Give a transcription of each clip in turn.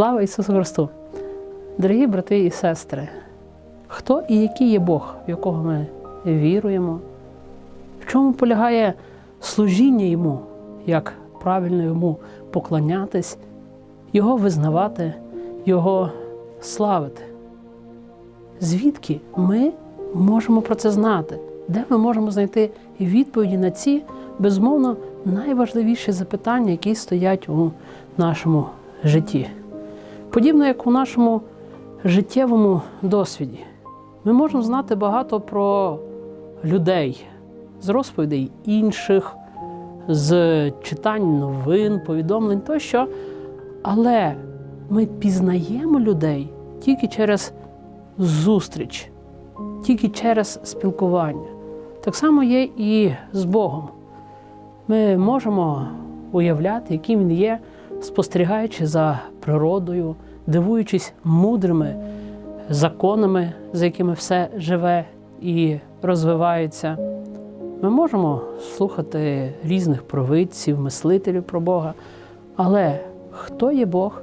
Слава Ісусу Христу! Дорогі брати і сестри, хто і який є Бог, в якого ми віруємо, в чому полягає служіння Йому, як правильно йому поклонятись, Його визнавати, Його славити? Звідки ми можемо про це знати? Де ми можемо знайти відповіді на ці, безумовно, найважливіші запитання, які стоять у нашому житті? Подібно як у нашому життєвому досвіді, ми можемо знати багато про людей з розповідей інших, з читань новин, повідомлень тощо, але ми пізнаємо людей тільки через зустріч, тільки через спілкування. Так само є і з Богом. Ми можемо уявляти, яким Він є, спостерігаючи за природою, дивуючись мудрими законами, за якими все живе і розвивається. Ми можемо слухати різних провидців, мислителів про Бога, але хто є Бог,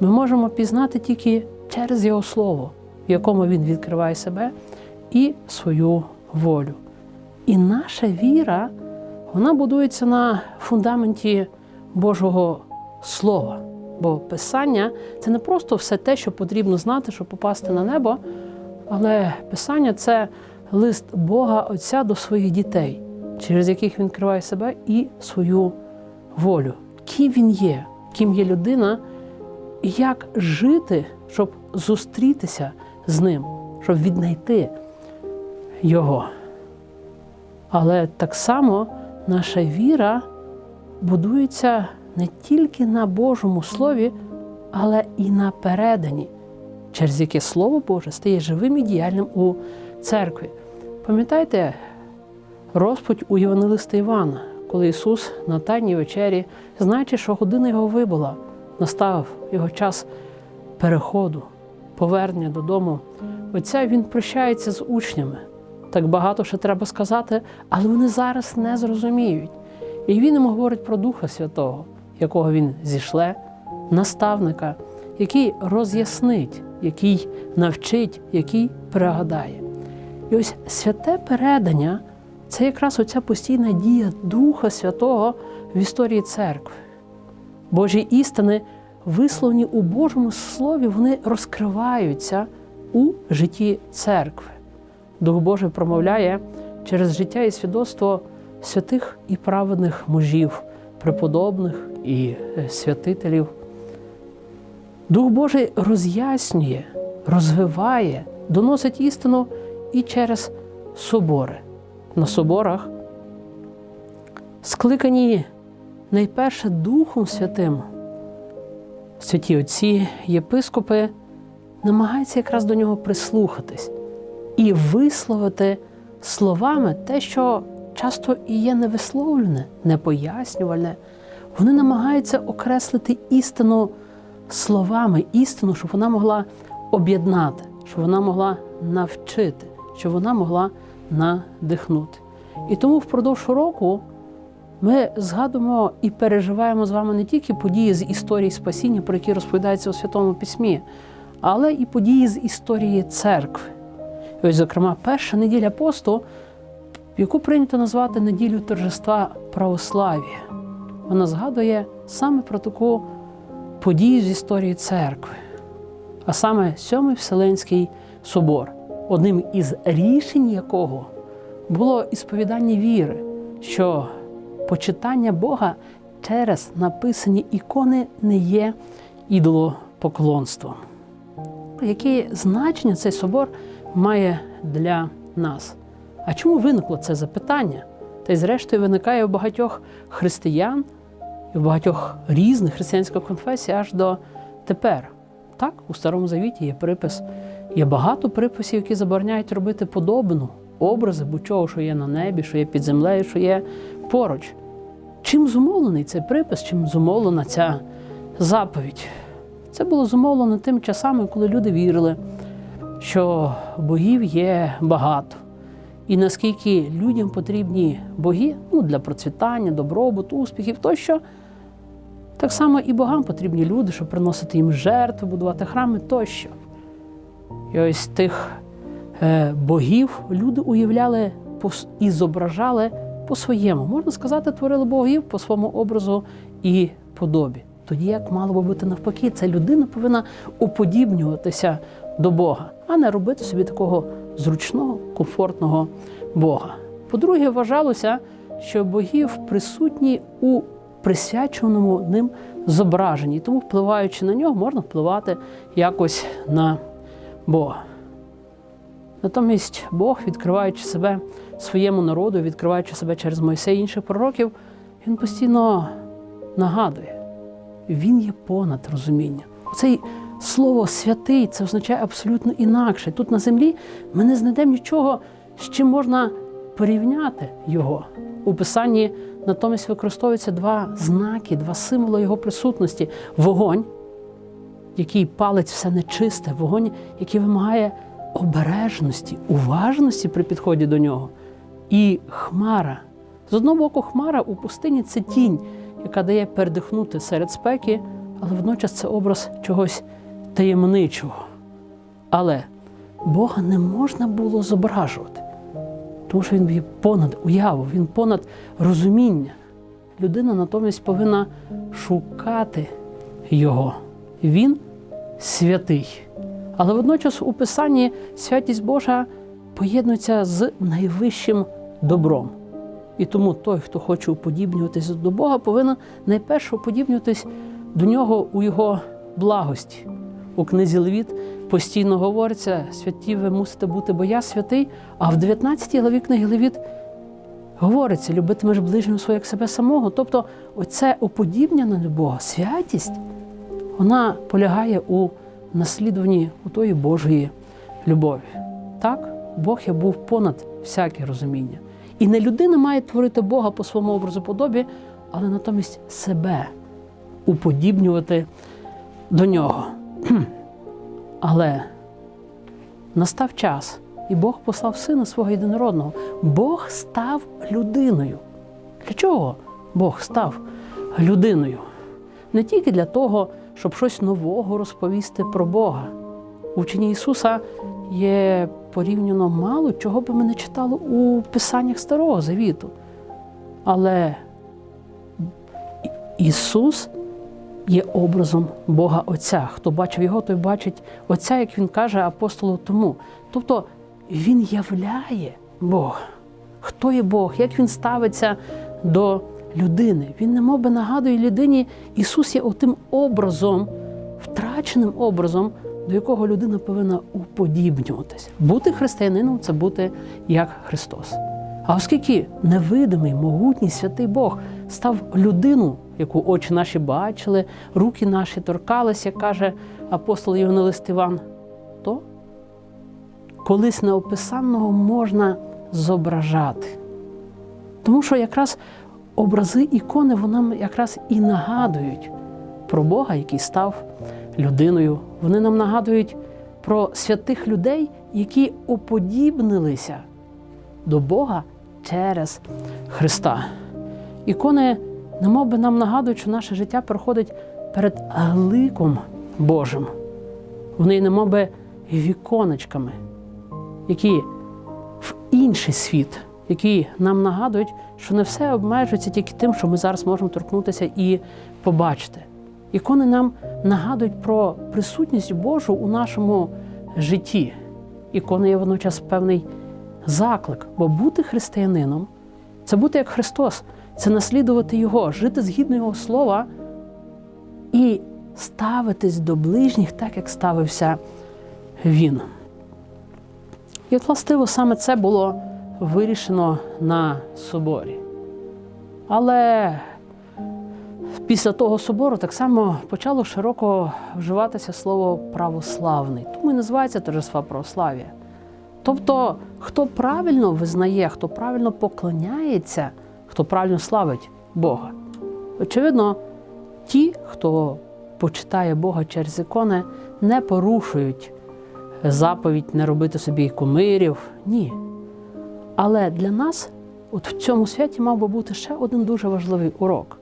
ми можемо пізнати тільки через Його Слово, в якому Він відкриває себе і свою волю. І наша віра, вона будується на фундаменті Божого Слова. Бо Писання це не просто все те, що потрібно знати, щоб попасти на небо, але Писання це лист Бога Отця до своїх дітей, через яких він криває себе і свою волю. Ким він є, ким є людина, і як жити, щоб зустрітися з ним, щоб віднайти його. Але так само наша віра будується не тільки на Божому Слові, але і на передані, через яке Слово Боже стає живим і діяльним у церкві. Пам'ятаєте розпуть у Євангелиста Івана, коли Ісус на Тайній вечері, знаючи, що година його вибула, настав його час переходу, повернення додому. Отця він прощається з учнями. Так багато ще треба сказати, але вони зараз не зрозуміють. І він їм говорить про Духа Святого, якого він зішле, наставника, який роз'яснить, який навчить, який пригадає. І ось святе передання це якраз оця постійна дія Духа Святого в історії церкви. Божі істини, висловлені у Божому Слові, вони розкриваються у житті церкви. Дух Божий промовляє через життя і свідоцтво святих і праведних мужів, преподобних і святителів. Дух Божий роз'яснює, розвиває, доносить істину і через собори. На соборах, скликані найперше Духом Святим, святі отці, єпископи намагаються якраз до нього прислухатись і висловити словами те, що часто і є невисловлене, непояснювальне. Вони намагаються окреслити істину словами, істину, щоб вона могла об'єднати, щоб вона могла навчити, щоб вона могла надихнути. І тому впродовж року ми згадуємо і переживаємо з вами не тільки події з історії спасіння, про які розповідаються у Святому Письмі, але і події з історії церкви. І ось, зокрема, перша неділя посту, яку прийнято назвати неділю торжества православ'я. Вона згадує саме про таку подію з історії церкви, а саме Сьомий Вселенський собор, одним із рішень якого було ісповідання віри, що почитання Бога через написані ікони не є ідолопоклонством. Яке значення цей собор має для нас? А чому виникло це запитання? Та й, зрештою, виникає у багатьох християн в багатьох різних християнських конфесій аж до тепер. Так, у Старому Завіті є припис. Є багато приписів, які забороняють робити подобну образи будь-чого, що є на небі, що є під землею, що є поруч. Чим зумовлений цей припис, чим зумовлена ця заповідь? Це було зумовлено тими часами, коли люди вірили, що богів є багато. І наскільки людям потрібні боги ну, для процвітання, добробуту, успіхів тощо, Так само і богам потрібні люди, щоб приносити їм жертви, будувати храми тощо. І ось тих е, богів люди уявляли і зображали по-своєму. Можна сказати, творили богів по своєму образу і подобі. Тоді як мало би бути навпаки, ця людина повинна уподібнюватися до Бога, а не робити собі такого зручного, комфортного Бога. По-друге, вважалося, що богів присутні у присвяченому ним зображенні, тому, впливаючи на нього, можна впливати якось на Бога. Натомість Бог, відкриваючи себе своєму народу, відкриваючи себе через Мойсея і інших пророків, він постійно нагадує, він є понад розуміння. Оцей слово святий це означає абсолютно інакше. Тут на землі ми не знайдемо нічого, з чим можна порівняти його. У писанні натомість використовуються два знаки, два символи його присутності: вогонь, який палить все нечисте, вогонь, який вимагає обережності, уважності при підході до нього, і хмара. З одного боку, хмара у пустині це тінь, яка дає передихнути серед спеки, але водночас це образ чогось таємничого. Але Бога не можна було зображувати, тому що він є понад уяву, він понад розуміння. Людина натомість повинна шукати його. Він святий. Але водночас у Писанні святість Божа поєднується з найвищим добром. І тому той, хто хоче уподібнюватися до Бога, повинен найперше уподібнюватись до нього у його благості. У книзі Левіт постійно говориться: святі ви мусите бути, бо я святий. А в 19 главі книги Левіт говориться, любитимеш ближнього свого як себе самого. Тобто, оце уподібнення на Бога, святість, вона полягає у наслідуванні у тої Божої любові. Так, Бог є був понад всяке розуміння. І не людина має творити Бога по своєму образу подобі, але натомість себе уподібнювати до нього. Але настав час, і Бог послав сина свого єдинородного. Бог став людиною. Для чого Бог став людиною? Не тільки для того, щоб щось нового розповісти про Бога. У вченні Ісуса є порівняно мало, чого би ми не читали у Писаннях Старого Завіту. Але Ісус є образом Бога Отця. Хто бачив його, той бачить Отця, як він каже апостолу тому. Тобто Він являє Бога. Хто є Бог, як він ставиться до людини? Він немов би нагадує людині, Ісус є отим образом, втраченим образом, до якого людина повинна уподібнюватися. Бути християнином це бути як Христос. А оскільки невидимий, могутній святий Бог став людину, яку очі наші бачили, руки наші торкалися, каже апостол Євангелист Іван, то колись неописанного можна зображати. Тому що якраз образи ікони вони якраз і нагадують про Бога, який став людиною. Вони нам нагадують про святих людей, які уподібнилися до Бога через Христа. Ікони, немов би нам нагадують, що наше життя проходить перед ликом Божим. Вони немов би віконечками, які в інший світ, які нам нагадують, що не все обмежується тільки тим, що ми зараз можемо торкнутися і побачити. Ікони нам нагадують про присутність Божу у нашому житті. Ікони є водночас певний заклик, бо бути християнином це бути як Христос, це наслідувати Його, жити згідно Його слова і ставитись до ближніх так, як ставився Він. І от, властиво, саме це було вирішено на соборі. Але після того собору так само почало широко вживатися слово православний. Тому і називається торжества православ'я. Тобто, хто правильно визнає, хто правильно поклоняється, хто правильно славить Бога. Очевидно, ті, хто почитає Бога через ікони, не порушують заповідь не робити собі кумирів. Ні. Але для нас, от в цьому святі, мав би бути ще один дуже важливий урок.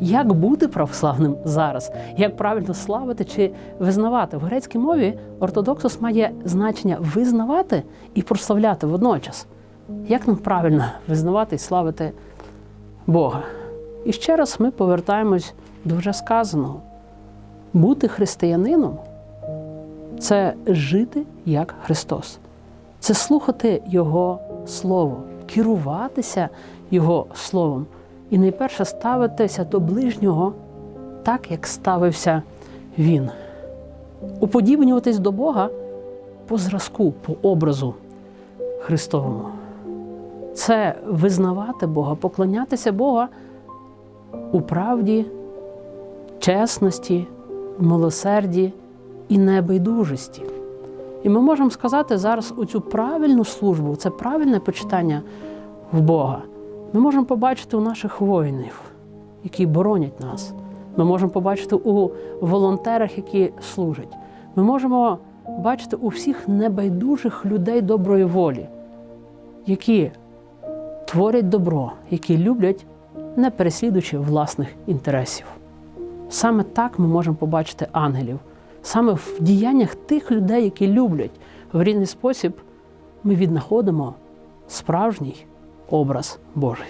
як бути православним зараз, як правильно славити чи визнавати. В грецькій мові ортодоксос має значення визнавати і прославляти водночас. Як нам правильно визнавати і славити Бога? І ще раз ми повертаємось до вже сказаного. Бути християнином це жити як Христос, це слухати Його Слово, керуватися Його Словом і найперше ставитися до ближнього так, як ставився Він. Уподібнюватись до Бога по зразку, по образу Христовому. Це визнавати Бога, поклонятися Бога у правді, чесності, милосерді і небайдужості. І ми можемо сказати зараз у цю правильну службу, це правильне почитання в Бога. Ми можемо побачити у наших воїнів, які боронять нас. Ми можемо побачити у волонтерах, які служать. Ми можемо бачити у всіх небайдужих людей доброї волі, які творять добро, які люблять, не переслідуючи власних інтересів. Саме так ми можемо побачити ангелів. Саме в діяннях тих людей, які люблять в рідний спосіб, ми віднаходимо справжній образ Божий.